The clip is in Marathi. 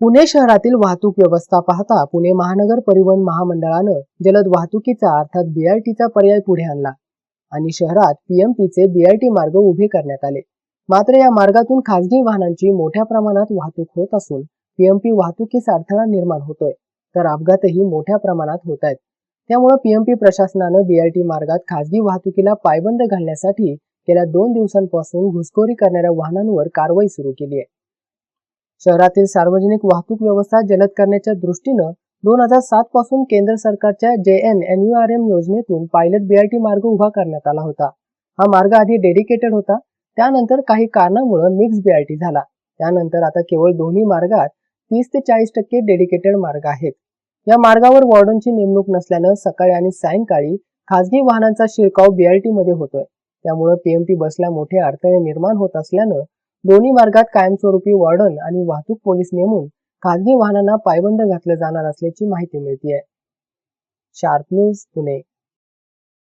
पुणे शहरातील वाहतूक व्यवस्था पाहता पुणे महानगर परिवहन महामंडळानं जलद वाहतुकीचा अर्थात बीआरटीचा पर्याय पुढे आणला आणि शहरात पीएमपीचे बीआरटी मार्ग उभे करण्यात आले. मात्र या मार्गातून खासगी वाहनांची मोठ्या प्रमाणात वाहतूक होत असून पीएमपी वाहतुकीस अडथळा निर्माण होतोय तर अपघातही मोठ्या प्रमाणात होत आहेत. त्यामुळे पीएमपी प्रशासनानं बीआरटी मार्गात खासगी वाहतुकीला पायबंद घालण्यासाठी गेल्या दोन दिवसांपासून घुसखोरी करणाऱ्या वाहनांवर कारवाई सुरू केली आहे. शहरातील सार्वजनिक वाहतूक व्यवस्था जलद करण्याच्या दृष्टीनं दोन हजार सात पासून केंद्र सरकारच्या जे एन एनयूआरएम योजनेतून पायलट बीआरटी मार्ग उभा करण्यात आला होता. हा मार्ग आधी डेडिकेटेड होता. त्यानंतर काही कारणामुळे मिक्स बीआरटी झाला. त्यानंतर आता केवळ दोन्ही मार्गात तीस ते चाळीस टक्के डेडिकेटेड मार्ग आहेत. या मार्गावर वॉर्डनची नेमणूक नसल्यानं सकाळी आणि सायंकाळी खासगी वाहनांचा शिरकाव बीआरटी मध्ये होतोय. त्यामुळे पीएमपी बसला मोठे अडथळे निर्माण होत असल्यानं दोन्ही मार्गात कायमस्वरूपी वॉर्डन आणि वाहतूक पोलीस नेमून खासगी वाहनांना पायबंद घातलं जाणार असल्याची माहिती मिळतीये. Sharp news Pune.